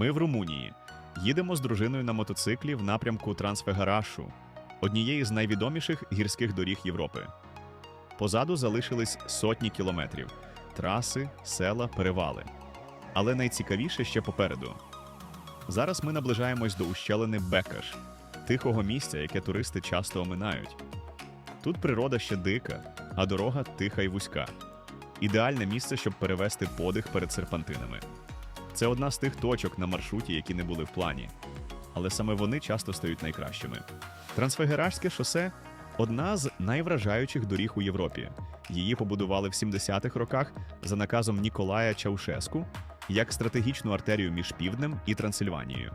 Ми в Румунії. Їдемо з дружиною на мотоциклі в напрямку Трансфегарашу, однієї з найвідоміших гірських доріг Європи. Позаду залишились сотні кілометрів траси, села, перевали. Але найцікавіше ще попереду. Зараз ми наближаємось до ущелини Бекаш, тихого місця, яке туристи часто оминають. Тут природа ще дика, а дорога тиха й вузька. Ідеальне місце, щоб перевести подих перед серпантинами. Це одна з тих точок на маршруті, які не були в плані. Але саме вони часто стають найкращими. Трансфегеражське шосе одна з найвражаючих доріг у Європі. Її побудували в 70-х роках за наказом Ніколая Чаушеску як стратегічну артерію між Півднем і Трансильванією.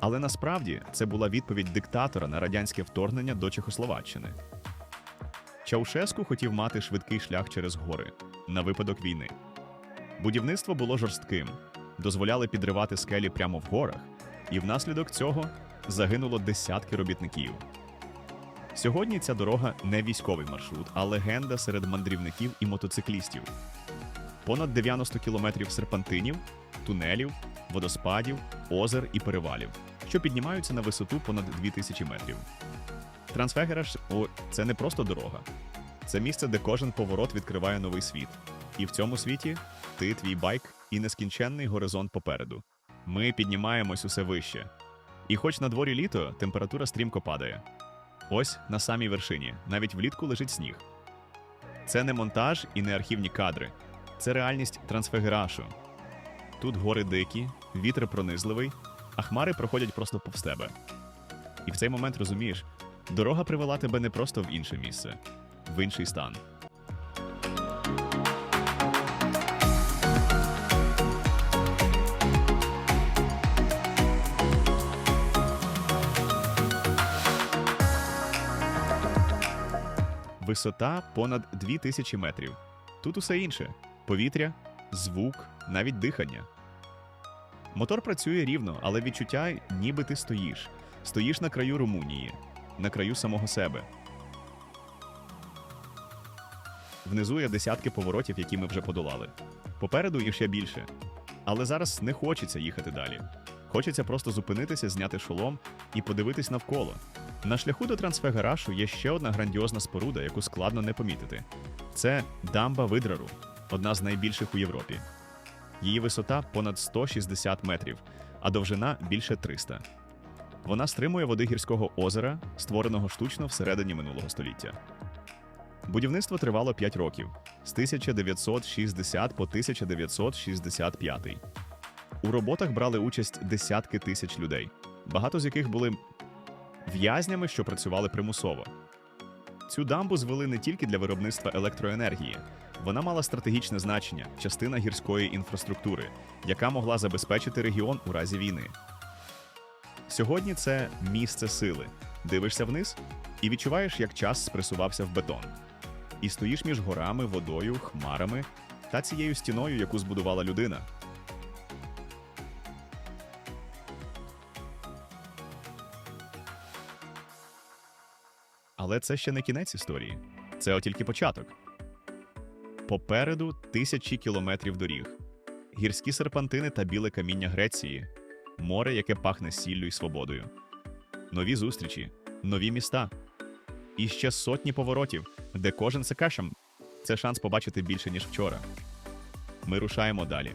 Але насправді це була відповідь диктатора на радянське вторгнення до Чехословаччини. Чаушеску хотів мати швидкий шлях через гори на випадок війни. Будівництво було жорстким, дозволяли підривати скелі прямо в горах, і внаслідок цього загинуло десятки робітників. Сьогодні ця дорога не військовий маршрут, а легенда серед мандрівників і мотоциклістів. Понад 90 кілометрів серпантинів, тунелів, водоспадів, озер і перевалів, що піднімаються на висоту понад 2000 метрів. Трансфегераш це не просто дорога, це місце, де кожен поворот відкриває новий світ. І в цьому світі ти, твій байк і нескінченний горизонт попереду. Ми піднімаємось усе вище. І хоч на дворі літо, температура стрімко падає. Ось на самій вершині, навіть влітку лежить сніг. Це не монтаж і не архівні кадри, це реальність трансфегерашу. Тут гори дикі, вітер пронизливий, а хмари проходять просто повз тебе. І в цей момент розумієш, дорога привела тебе не просто в інше місце, в інший стан. Висота понад 2000 метрів. Тут усе інше: повітря, звук, навіть дихання. Мотор працює рівно, але відчуття, ніби ти стоїш. Стоїш на краю Румунії, на краю самого себе. Внизу є десятки поворотів, які ми вже подолали. Попереду їх ще більше. Але зараз не хочеться їхати далі. Хочеться просто зупинитися, зняти шолом і подивитись навколо. На шляху до трансфегарашу є ще одна грандіозна споруда, яку складно не помітити. Це дамба Видрару, одна з найбільших у Європі. Її висота понад 160 метрів, а довжина більше 300. Вона стримує води гірського озера, створеного штучно всередині минулого століття. Будівництво тривало 5 років з 1960 по 1965. У роботах брали участь десятки тисяч людей, багато з яких були в'язнями, що працювали примусово. Цю дамбу звели не тільки для виробництва електроенергії, вона мала стратегічне значення, частина гірської інфраструктури, яка могла забезпечити регіон у разі війни. Сьогодні це місце сили. Дивишся вниз і відчуваєш, як час спресувався в бетон. І стоїш між горами, водою, хмарами та цією стіною, яку збудувала людина. Але це ще не кінець історії. Це тільки початок. Попереду тисячі кілометрів доріг, гірські серпантини та біле каміння Греції, море, яке пахне сіллю й свободою, нові зустрічі, нові міста. І ще сотні поворотів, де кожен секешем це шанс побачити більше, ніж вчора. Ми рушаємо далі.